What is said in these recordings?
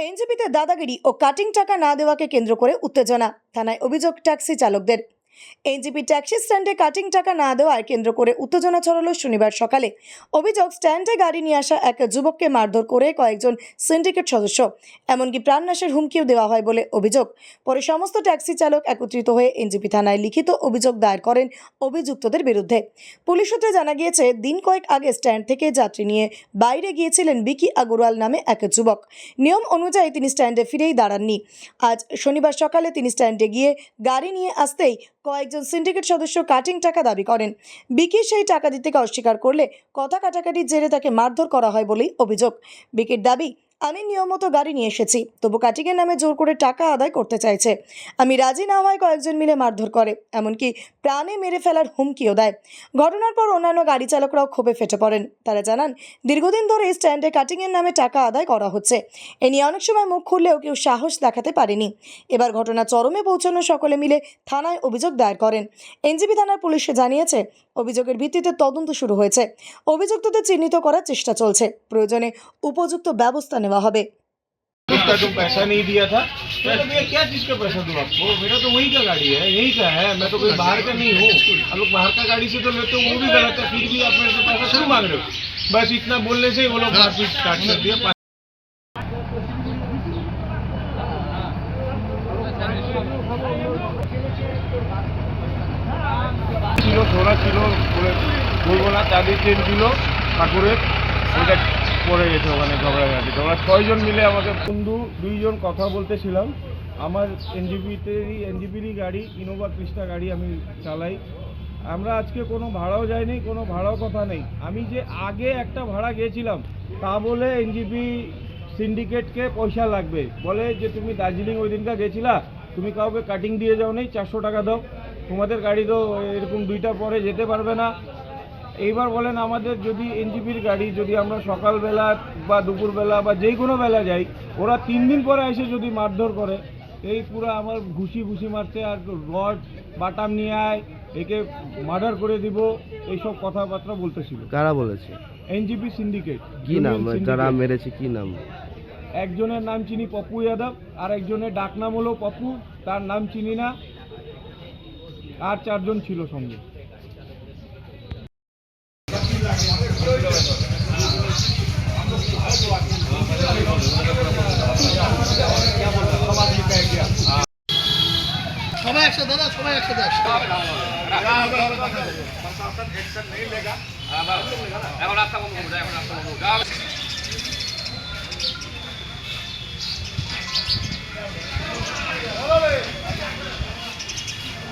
এনজিপিতে দাদাগিরি ও cutting টাকা না দেওয়াকে কেন্দ্র করে উত্তেজনা থানায় অভিযোগ ট্যাক্সি চালকদের। এনজিপি ট্যাক্সি স্ট্যান্ডে কাটিং টাকা না দেওয়ায় কেন্দ্র করে উত্তেজনা ছড়ালো শনিবার সকালে। অভিযোগ, স্ট্যান্ডে গাড়ি নিয়ে আসা এক যুবককে মারধর করে কয়েকজন সিন্ডিকেট সদস্য। এমনকি প্রাণনাশের হুমকিও দেওয়া হয় বলে অভিযোগ। পরে সমস্ত ট্যাক্সি চালক একত্রিত হয়ে এনজিপি থানায় লিখিত অভিযোগ দায়ের করেন অভিযুক্তদের বিরুদ্ধে। পুলিশ সূত্রে জানা গিয়েছে, দিন কয়েক আগে স্ট্যান্ড থেকে যাত্রী নিয়ে বাইরে গিয়েছিলেন বিকি আগরওয়াল নামে এক যুবক। নিয়ম অনুযায়ী তিনি স্ট্যান্ডে ফিরেই দাঁড়াননি। আজ শনিবার সকালে তিনি স্ট্যান্ডে গিয়ে গাড়ি নিয়ে আসতেই কয়েকজন সিন্ডিকেট সদস্য কাটিং টাকা দাবি করেন। বিকি সেই টাকা দিতে অস্বীকার করলে, কথা কাটাকাটির জেরে তাকে মারধর করা হয় বলেই অভিযোগ। বিকির দাবি আমি নিয়মমতো গাড়ি নিয়ে এসেছি, তবু কাটিংয়ের নামে জোর করে টাকা আদায় করতে চাইছে। আমি রাজি না হওয়ায় কয়েকজন মিলে মারধর করে, এমনকি প্রাণে মেরে ফেলার হুমকিও দেয়। ঘটনার পর অন্যান্য গাড়ি চালকরাও ক্ষোভে ফেটে পড়েন। তারা জানান, দীর্ঘদিন ধরে এই স্ট্যান্ডে কাটিংয়ের নামে টাকা আদায় করা হচ্ছে। এ নিয়ে অনেক সময় মুখ খুললেও কেউ সাহস দেখাতে পারেনি। এবার ঘটনা চরমে পৌঁছানো সকলে মিলে থানায় অভিযোগ দায়ের করেন। এনজিপি থানার পুলিশ জানিয়েছে অভিযোগের ভিত্তিতে তদন্ত শুরু হয়েছে অভিযুক্তদের চিহ্নিত করার চেষ্টা চলছে প্রয়োজনে উপযুক্ত ব্যবস্থা নেওয়া হবে उसका तुम पैसा नहीं दिया था मैं तो भैया क्या चीज का पैसा दूँ आपको मेरा तो वही का गाड़ी है यही का है मैं तो कोई बाहर का नहीं हूँ आप लोग बाहर का गाड़ी से तो लेते हो वो भी गलत है फिर भी आप मेरे से पैसा क्यों मांग रहे हो बस इतना बोलने से ही वो लोग मारपीट स्टार्ट कर दिया ছিল সোনা ছিল বলব না চাঁদের চেন ছিল ঠাকুরের। ওইটা পড়ে গেছে ওখানে ঝগড়াঝাটি। তোমরা ছয়জন মিলে আমাকে বন্ধু দুইজন কথা বলতেছিলাম। আমার এনজিপিতেরই, এনজিপিরই গাড়ি, ইনোভা ক্রিস্টা গাড়ি আমি চালাই। আমরা আজকে কোনো ভাড়াও যাইনি, কোনো ভাড়াও কথা নেই। আমি যে আগে একটা ভাড়া গিয়েছিলাম তা বলে এনজিপি সিন্ডিকেটকে পয়সা লাগবে। বলে যে, তুমি দার্জিলিং ওই দিনটা গেছিলা? তুমি কাউকে কাটিং দিয়ে যাও নেই চারশো টাকা দাও। তোমাদের গাড়ি তো এরকম দুইটা পরে যেতে পারবে না। এইবার বলেন আমাদের যদি এনজিপির গাড়ি যদি আমরা সকালবেলা বা দুপুরবেলা বা যেই কোনো বেলা যাই ওরা তিন দিন পরে এসে যদি মারধর করে এই পুরো আমার ঘুষি ঘুষি মারছে আর রড বাটাম নিয়ে আয় একে মার্ডার করে দিব এইসব কথাবার্তা বলতেছিল। কারা বলেছে? এনজিপি সিন্ডিকেট কি নাম? যারা মেরেছে কি নাম? একজনের নাম চিনি পপু যাদব আর একজনের ডাক নাম হলো পপু তার নাম চিনি না। আর চারজন ছিল সঙ্গে। সবাই একসাথে দাদা সবাই একসাথে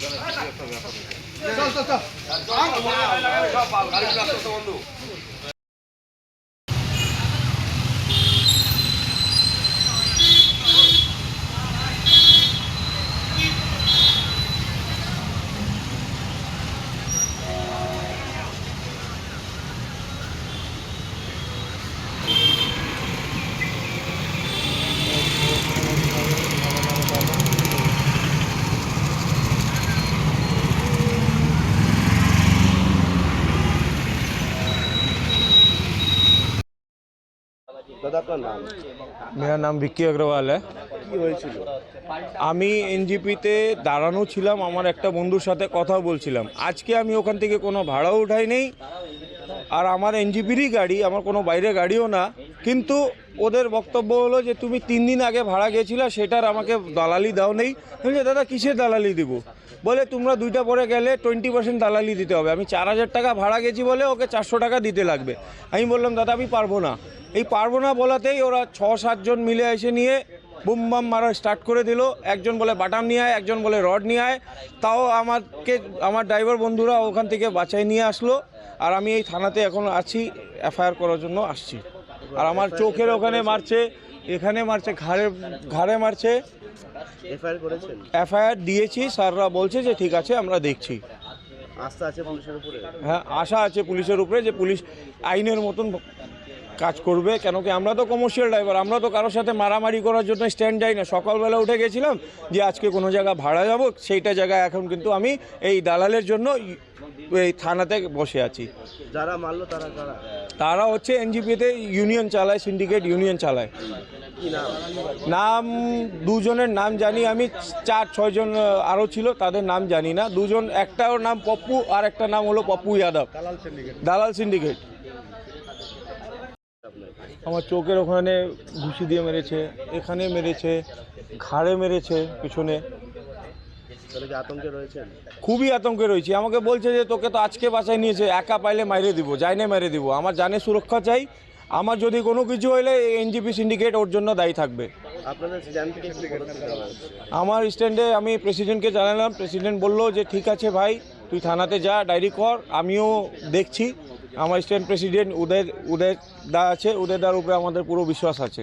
চল চল চল। দাদা নাম মেরা নাম ভিকি অগ্রওয়াল কি হয়েছিল? আমি এনজিপিতে দাঁড়ানো ছিলাম আমার একটা বন্ধুর সাথে কথা বলছিলাম। আজকে আমি ওখান থেকে কোনো ভাড়াও উঠাই নেই আর আমার এনজিপিরই গাড়ি আমার কোনো বাইরে গাড়িও না। কিন্তু ওদের বক্তব্য হলো যে তুমি তিন দিন আগে ভাড়া গেছিলে সেটার আমাকে দালালি দাও নেই। বলছে দাদা কিসের দালালি দিব? বলে তোমরা দুইটা পরে গেলে টোয়েন্টি পার্সেন্ট দালালি দিতে হবে। আমি চার হাজার টাকা ভাড়া গেছি বলে ওকে চারশো টাকা দিতে লাগবে। আমি বললাম দাদা আমি পারব না। এই পারব না বলাতেই ওরা ছ সাতজন মিলে এসে নিয়ে বুম বাম মারা স্টার্ট করে দিল। একজন বলে বাটাম নিয়ে আয় একজন বলে রড নিয়ে আয়। তাও আমাকে আমার ড্রাইভার বন্ধুরা ওখান থেকে বাঁচাই নিয়ে আসলো। আর আমি এই থানাতে এখন আছি এফআইআর করার জন্য আসছি। আর আমার চোখের ওখানে মারছে এখানে মারছে ঘাড়ে ঘাড়ে মারছে। এফআইআর দিয়েছি স্যাররা বলছে যে ঠিক আছে আমরা দেখছি। আস্থা আছে পুলিশের উপরে? হ্যাঁ আশা আছে পুলিশের উপরে যে পুলিশ আইনের মতন কাজ করবে কেন কি আমরা তো কমার্শিয়াল ড্রাইভার আমরা তো কারোর সাথে মারামারি করার জন্য স্ট্যান্ড যাই না। সকালবেলা উঠে গেছিলাম যে আজকে কোনো জায়গা ভাড়া যাব সেইটা জায়গায় এখন কিন্তু আমি এই দালালের জন্য এই থানাতে বসে আছি। যারা মারলো তারা কারা? তারা হচ্ছে এনজিপিতে ইউনিয়ন চালায় সিন্ডিকেট ইউনিয়ন চালায়। নাম? দুজনের নাম জানি আমি চার ছয়জন আরও ছিল তাদের নাম জানি না। দুজন একটার নাম পপ্পু আর একটা নাম হলো পপ্পু যাদব। দালাল সিন্ডিকেট আমার চোখের ওখানে ঘুষি দিয়ে মেরেছে এখানে মেরেছে ঘাড়ে মেরেছে পিছনে। আতঙ্কে রয়েছেন? খুবই আতঙ্কে রয়েছি। আমাকে বলছে যে তোকে তো আজকে বাসায় নিয়েছে একা পাইলে মাইরে দিব যাইনে মেরে দিব। আমার জানে সুরক্ষা চাই। আমার যদি কোনো কিছু হইলে এনজিপি সিন্ডিকেট ওর জন্য দায়ী থাকবে। আমার স্ট্যান্ডে আমি প্রেসিডেন্টকে জানালাম। প্রেসিডেন্ট বলল যে ঠিক আছে ভাই তুই থানাতে যা ডায়েরি কর আমিও দেখছি। আমার স্ট্যান্ড প্রেসিডেন্ট উদয় উদয় দা আছে উদয় দার উপরে আমাদের পুরো বিশ্বাস আছে।